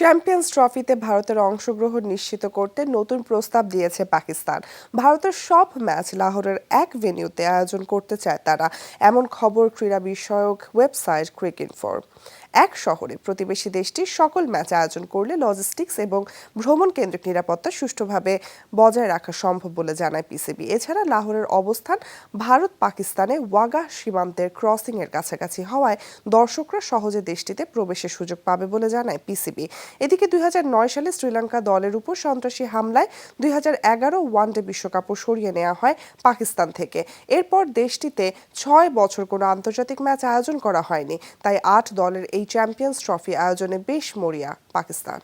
Champions ট্রফিতে ভারতের অংশগ্রহণ নিশ্চিত করতে নতুন প্রস্তাব দিয়েছে পাকিস্তান। ভারতের সব ম্যাচ লাহোরের এক ভেন্যুতে আয়োজন করতে চায় তারা। এমন খবর ক্রীড়া বিষয়ক ওয়েবসাইট ক্রিকইনফোর এক শহরে প্রতিবেশী দেশটি সকল ম্যাচ আয়োজন করলে লজিস্টিক্স এবং ভ্রমণ কেন্দ্রিক নিরাপত্তা সুষ্ঠুভাবে বজায় রাখা সম্ভব বলে জানায় পিসিবি। এছাড়া লাহোরের অবস্থান ভারত পাকিস্তানে ওয়াগা সীমান্তের ক্রসিং এর কাছাকাছি হওয়ায় দর্শকরা সহজে দেশটিতে প্রবেশের সুযোগ পাবে বলে জানায় পিসিবি। এদিকে দুই হাজার নয় সালে শ্রীলঙ্কা দলের উপর সন্ত্রাসী হামলায় দুই হাজার এগারো ওয়ানডে বিশ্বকাপও সরিয়ে নেওয়া হয় পাকিস্তান থেকে। এরপর দেশটিতে ছয় বছর কোনো আন্তর্জাতিক ম্যাচ আয়োজন করা হয়নি। তাই আট দলের এই চ্যাম্পিয়ন্স ট্রফি আয়োজনে বেশ মরিয়া পাকিস্তান।